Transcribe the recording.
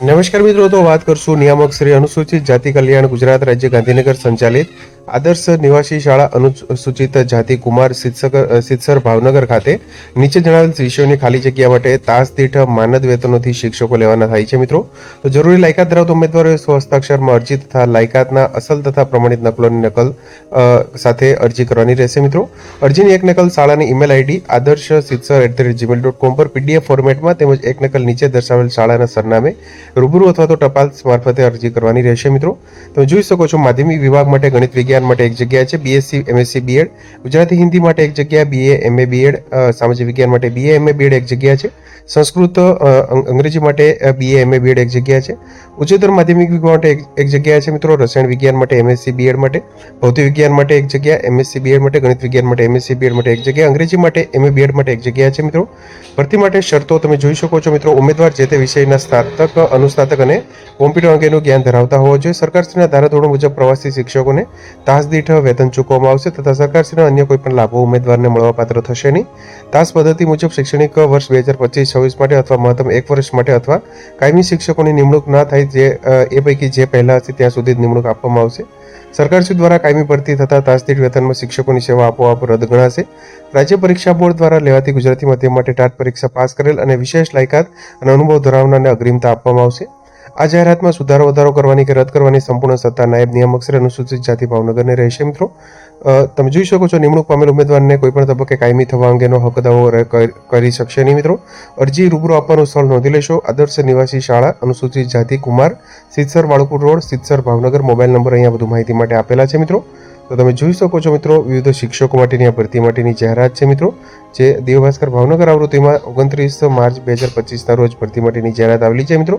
નમસ્કાર મિત્રો, તો વાત કરશું નિયામક શ્રી અનુસૂચિત જાતિ કલ્યાણ ગુજરાત રાજ્ય ગાંધીનગર સંચાલિત આદર્શ નિવાસી શાળા અનુસૂચિત જાતિ કુમાર સિત્સર ભાવનગર ખાતે. નીચે જણાવેલ વિષયોની ખાલી જગ્યા માટે તાસ દીઠ માનદ વેતનોથી શિક્ષકો લેવાના થાય છે મિત્રો. તો જરૂરી લાયકાત ધરાવતા ઉમેદવારોએ સ્વહસ્તાક્ષરમાં અરજી તથા લાયકાતના અસલ તથા પ્રમાણિત નકલોની નકલ સાથે અરજી કરવાની રહેશે મિત્રો. અરજીની એક નકલ શાળાની email ID Adarsh Sitsar at the rate Gmail dot com પર પીડીએફ ફોર્મેટમાં તેમજ એક નકલ નીચે દર્શાવેલ શાળાના સરનામે રૂબરૂ અથવા તો ટપાલ મારફતે અરજી કરવાની રહેશે મિત્રો. તમે જોઈ શકો છો, માધ્યમિક વિભાગ માટે ગણિત વિજ્ઞાન માટે એક જગ્યા છે BSc MSc BEd Gujarati Hindi માટે એક જગ્યા બીએ એમએ બીએડ સામાજિક વિજ્ઞાન માટે બીએ એમએ બીએડ એક જગ્યા છે. સંસ્કૃત અંગ્રેજી માટે બીએ એમએ બીએડ એક જગ્યા છે. ઉચ્ચતર માધ્યમિક વિભાગ માટે એક જગ્યા છે મિત્રો, રસાયણ વિજ્ઞાન માટે એમએસસી બીએડ માટે. ભૌતિક વિજ્ઞાન માટે એક જગ્યા એમએસસી બીએડ માટે. ગણિત વિજ્ઞાન માટે એમએસસી બીએડ માટે એક જગ્યા. અંગ્રેજી માટે એમએ બીએડ માટે એક જગ્યા છે મિત્રો. ભરતી માટે શરતો તમે જોઈ શકો છો મિત્રો. ઉમેદવાર જે તે વિષયના સ્નાતક અનુસ્નાતક અને કોમ્પ્યુટર અંગેનું જ્ઞાન ધરાવતા હોવા જોઈએ. સરકારશ્રીના ધારાધોરણ મુજબ પ્રવાસી શિક્ષકોને તાસ દીઠ વેતન ચૂકવવામાં આવશે તથા સરકારશ્રીના અન્ય કોઈ પણ લાભો ઉમેદવારને મળવાપાત્ર થશે નહીં. તાસ પદ્ધતિ મુજબ શૈક્ષણિક વર્ષ બે હજાર પચીસ છવ્વીસ માટે અથવા મહત્તમ એક વર્ષ માટે અથવા કાયમી શિક્ષકોની નિમણૂક ના થાય જે એ પૈકી જે પહેલાં હશે ત્યાં સુધી જ નિમણૂક આપવામાં આવશે. સરકારશ્રી દ્વારા કાયમી ભરતી થતા તાસદીઠ વેતનમાં શિક્ષકોની સેવા આપોઆપ રદ ગણાશે. રાજ્ય પરીક્ષા બોર્ડ દ્વારા લેવાતી ગુજરાતી માધ્યમ માટે ટાટ પરીક્ષા પાસ કરેલ અને વિશેષ લાયકાત અને અનુભવ ધરાવનારને અગ્રિમતા આપવામાં આવશે. આ જાહેરાતમાં સુધારો વધારો કરવાની કે રદ કરવાની સંપૂર્ણ સત્તા નાયબ નિયામક શ્રી અનુસૂચિત જાતિ ભાવનગરને રહેશે મિત્રો. તમે જોઈ શકો છો નિમણૂક પામેલ ઉમેદવારને કોઈપણ તબક્કે કાયમી થવા અંગેનો હક દાવો કરી શકશે નહીં મિત્રો. અરજી રૂબરૂ આપવાનું સ્થળ નોંધી લેશો. આદર્શ નિવાસી શાળા અનુસૂચિત જાતિ Kumar, Siddhsar Valupur road, Siddhsar Bhavnagar. Mobile number અહીંયા વધુ માહિતી માટે આપેલા છે મિત્રો. તો તમે જોઈ શકો છો મિત્રો, વિવિધ શિક્ષકો માટેની આ ભરતી માટેની જાહેરાત છે મિત્રો, જે દેવભાસ્કર ભાવનગર આવૃત્તિમાં ઓગણત્રીસ માર્ચ બે હજાર પચીસના રોજ ભરતી માટેની જાહેરાત આવેલી છે મિત્રો.